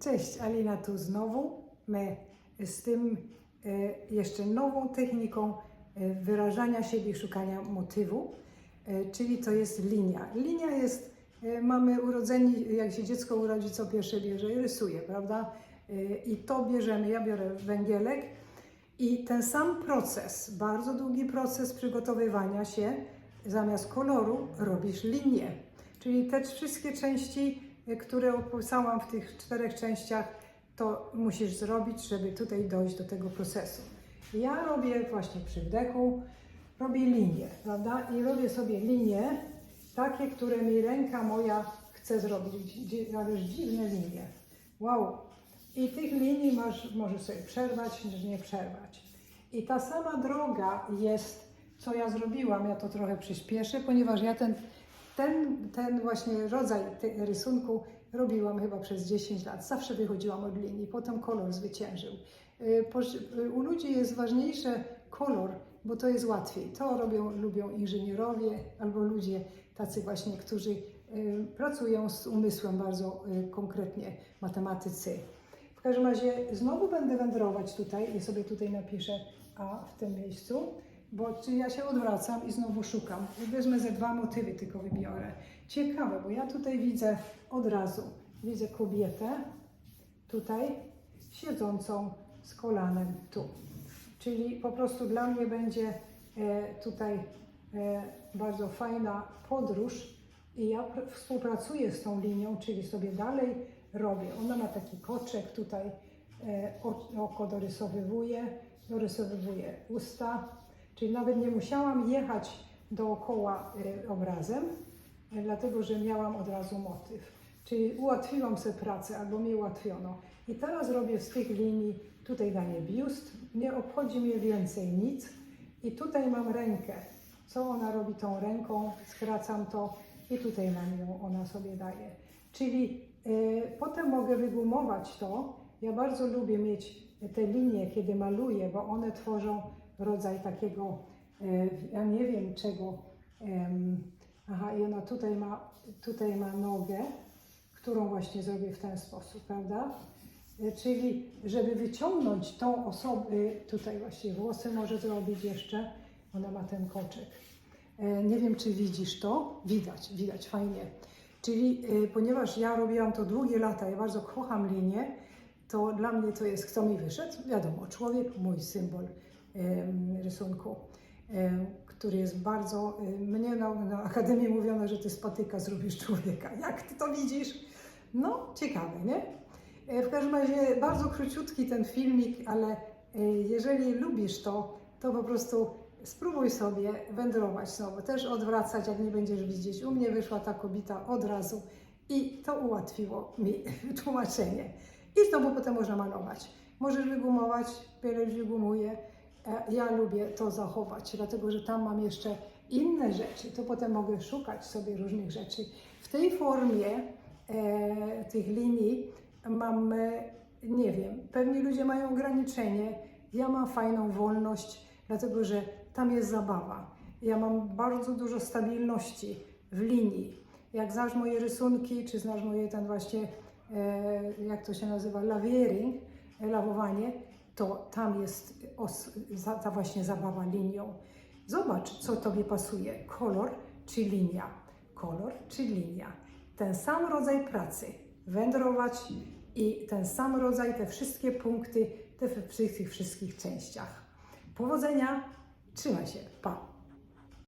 Cześć, Alina tu znowu. My z tym e, jeszcze nową techniką e, wyrażania siebie, szukania motywu, e, czyli to jest linia. Linia jest, mamy urodzeni, jak się dziecko urodzi, co pierwsze bierze i rysuje, prawda? I to bierzemy, ja biorę węgielek i ten sam proces, bardzo długi proces przygotowywania się, zamiast koloru robisz linię. Czyli te wszystkie części, które opisałam w tych czterech częściach, to musisz zrobić, żeby tutaj dojść do tego procesu. Ja robię właśnie przy wdechu, robię linie, prawda? I robię sobie linie takie, które mi ręka moja chce zrobić, Dzi- ale dziwne linie. Wow! I tych linii masz, możesz sobie przerwać, możesz nie przerwać. I ta sama droga jest, co ja zrobiłam, ja to trochę przyspieszę, ponieważ ja ten, ten, ten właśnie rodzaj rysunku robiłam chyba przez 10 lat. Zawsze wychodziłam od linii, potem kolor zwyciężył. Y, y, U ludzi jest ważniejsze kolor, bo to jest łatwiej. To robią, lubią inżynierowie albo ludzie tacy właśnie, którzy y, pracują z umysłem bardzo konkretnie, matematycy. W każdym razie znowu będę wędrować tutaj i sobie tutaj napiszę A w tym miejscu, bo czy ja się odwracam i znowu szukam. Wezmę ze dwa motywy tylko wybiorę. Ciekawe, bo ja tutaj widzę od razu, widzę kobietę tutaj siedzącą z kolanem tu. Czyli po prostu dla mnie będzie e, tutaj e, bardzo fajna podróż i ja pr- współpracuję z tą linią, czyli sobie dalej robię. Ona ma taki koczek tutaj, e, oko dorysowywuje, dorysowywuje usta, czyli nawet nie musiałam jechać dookoła e, obrazem, e, dlatego że miałam od razu motyw. Czyli ułatwiłam sobie pracę, albo mi ułatwiono. I teraz robię z tych linii, tutaj daję biust, nie obchodzi mnie więcej nic. I tutaj mam rękę. Co ona robi tą ręką? Skracam to i tutaj mam ją, ona sobie daje. Czyli y, potem mogę wygumować to. Ja bardzo lubię mieć te linie, kiedy maluję, bo one tworzą rodzaj takiego, y, ja nie wiem czego. aha, i ona tutaj ma, tutaj ma nogę, którą właśnie zrobię w ten sposób, prawda? Y, Czyli, żeby wyciągnąć tą osobę, tutaj właśnie włosy może zrobić jeszcze, ona ma ten koczek. E, Nie wiem, czy widzisz to. Widać, widać, fajnie. Czyli, ponieważ ja robiłam to długie lata, ja bardzo kocham linię, to dla mnie to jest, kto mi wyszedł? Wiadomo, człowiek, mój symbol rysunku, który jest bardzo, mnie na, na Akademii mówiono, że ty z patyka zrobisz człowieka. Jak ty to widzisz? No, ciekawe, nie? E, W każdym razie bardzo króciutki ten filmik, ale e, jeżeli lubisz to, to po prostu spróbuj sobie wędrować znowu, też odwracać, jak nie będziesz widzieć. U mnie wyszła ta kobieta od razu i to ułatwiło mi tłumaczenie. I znowu potem można malować. Możesz wygumować, Pielęć wygumuje. E, Ja lubię to zachować, dlatego że tam mam jeszcze inne rzeczy, to potem mogę szukać sobie różnych rzeczy. W tej formie e, tych linii mam, e, nie wiem, pewni ludzie mają ograniczenie, ja mam fajną wolność, dlatego że tam jest zabawa. Ja mam bardzo dużo stabilności w linii. Jak znasz moje rysunki, czy znasz moje ten właśnie, e, jak to się nazywa, lawiering, lawowanie, to tam jest za, ta właśnie zabawa linią. Zobacz, co Tobie pasuje, kolor czy linia. Kolor czy linia. Ten sam rodzaj pracy, wędrować i ten sam rodzaj, te wszystkie punkty, te w tych wszystkich częściach. Powodzenia, trzymaj się, pa!